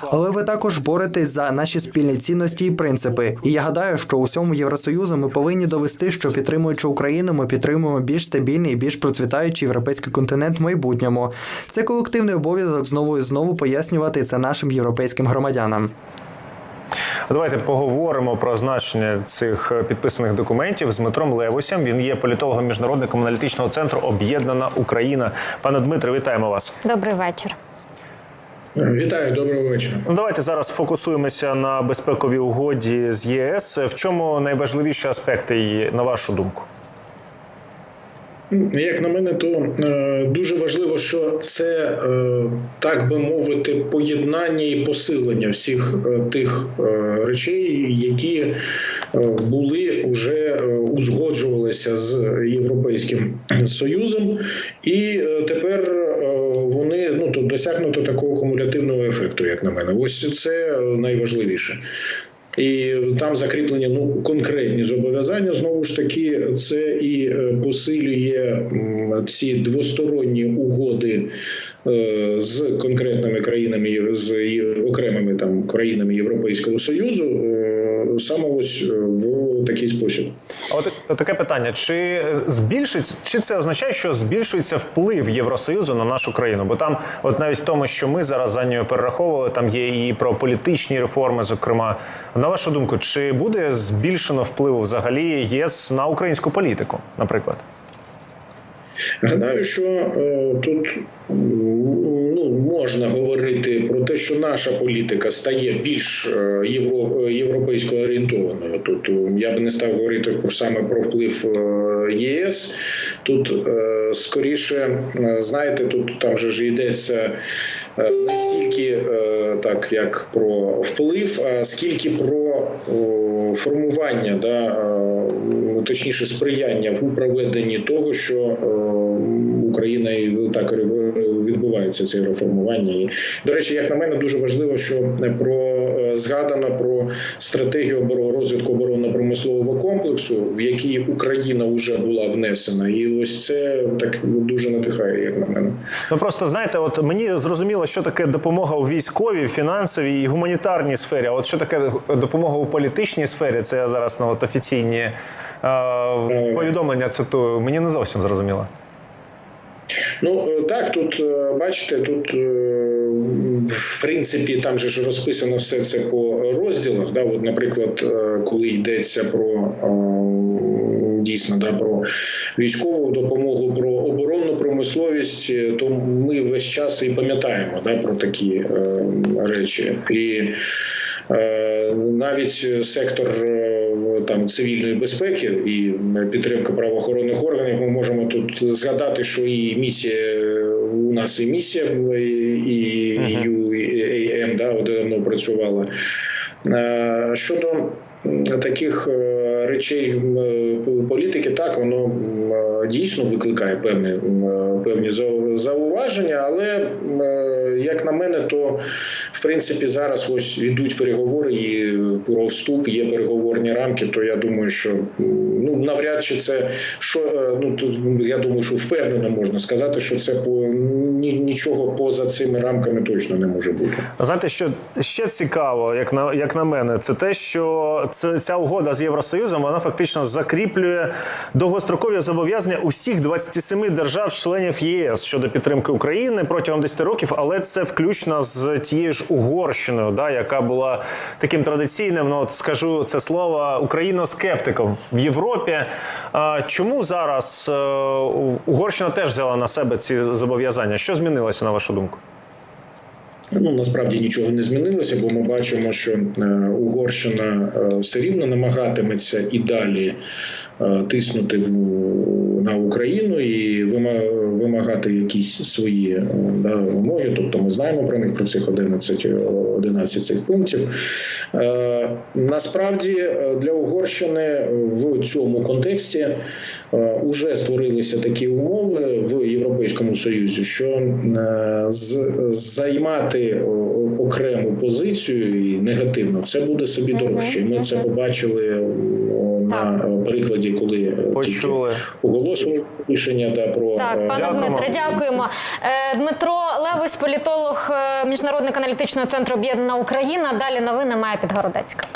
Але ви також боретесь за наші спільні цінності і принципи. І я гадаю, що у всьому Євросоюзу ми повинні довести, що підтримуючи Україну, ми підтримуємо більш стабільний і більш процвітаючий європейський континент в майбутньому. Це колективний обов'язок знову і знову пояснювати це нашим європейським громадянам. Давайте поговоримо про значення цих підписаних документів з Дмитром Левусем. Він є політологом міжнародником аналітичного центру Об'єднана Україна. Пане Дмитре, вітаємо вас. Добрий вечір. Вітаю, доброго вечора. Ну, давайте зараз фокусуємося на безпековій угоді з ЄС. В чому найважливіші аспекти її, на вашу думку? Ну, Як на мене, то е, дуже важливо, що це е, так би мовити, поєднання і посилення всіх е, тих е, речей, які е, були вже е, узгоджувалися з Європейським Союзом, і е, тепер е, вони досягнуто такого кумулятивного ефекту, як на мене. Ось це найважливіше. І там закріплені ну конкретні зобов'язання. Знову ж таки, це і е, посилює ці двосторонні угоди е, з конкретними країнами з окремими там країнами Європейського союзу, е, саме ось е, в такий спосіб. А от от таке питання: чи е, збільшиться, чи це означає, що збільшується вплив Євросоюзу на нашу країну? Бо там, от навіть в тому, що ми зараз за нею перераховували, там є і про політичні реформи, зокрема. На вашу думку, чи буде збільшено впливу взагалі ЄС на українську політику, наприклад? Гадаю, що е, тут можна говорити про те, що наша політика стає більш е, євро, е, європейсько орієнтованою. Тут е, я би не став говорити про саме про вплив єС. Тут скоріше, знаєте, тут там же ж йдеться не стільки так, як про вплив, а скільки про формування, да, точніше сприяння в проведенні того, що Україна і так відбувається це реформування. І, до речі, як на мене, дуже важливо, що про е, згадано про стратегію розвитку оборонно-промислового комплексу, в якій Україна вже була внесена, і ось це так дуже надихає, як на мене. Ну просто знаєте, от мені зрозуміло, що таке допомога у військовій, фінансовій і гуманітарній сфері. А от що таке допомога у політичній сфері? Це я зараз на от офіційні е, повідомлення цитую. Мені не зовсім зрозуміло. Ну е, так, тут е, бачите, тут е, в принципі там же ж розписано все це по розділах. Да, от, наприклад, коли йдеться про дійсно да, про військову допомогу, про оборонну промисловість, то ми весь час і пам'ятаємо да, про такі речі. І навіть сектор е, там цивільної безпеки і підтримка правоохоронних органів. Ми можемо тут згадати, що і місія у нас і місія і UAM, да, от давно працювала. Е, Щодо таких е, речей е, політики, так воно е, дійсно викликає певні, певні зау- зауваження, але як на мене, то в принципі зараз ось йдуть переговори і про вступ є переговорні рамки. То я думаю, що ну навряд чи це що ну я думаю, що впевнено можна сказати, що це по ні, нічого поза цими рамками точно не може бути. Знаєте, що ще цікаво, як на як на мене, це те, що ця угода з Євросоюзом вона фактично закріплює довгострокові зобов'язання усіх 27 держав-членів ЄС щодо підтримки України протягом 10 років, але це включно з тією ж Угорщиною, да, яка була таким традиційним, ну от скажу це слово україноскептиком в Європі. А, чому зараз е, Угорщина теж взяла на себе ці зобов'язання? Що змінилося на вашу думку? Ну насправді нічого не змінилося, бо ми бачимо, що е, Угорщина е, все рівно намагатиметься і далі тиснути в на Україну і вимагати якісь свої е, да, вимоги. Тобто ми знаємо про них про цих 11, 11 цих пунктів. Е, Насправді е, для Угорщини в цьому контексті вже створилися такі умови в Європейському Союзі, що е, з- займати окрему позицію і негативно це буде собі дорожче. І Ми це побачили на е, прикладі, коли е, тільки Почули. оголошували рішення да, про Так, е, пане Дякуємо. Дмитре, дякуємо. Е, Дмитро Левось, політолог е, Міжнародник аналітичного центру Об'єднана Україна. Далі новини має Підгородецька.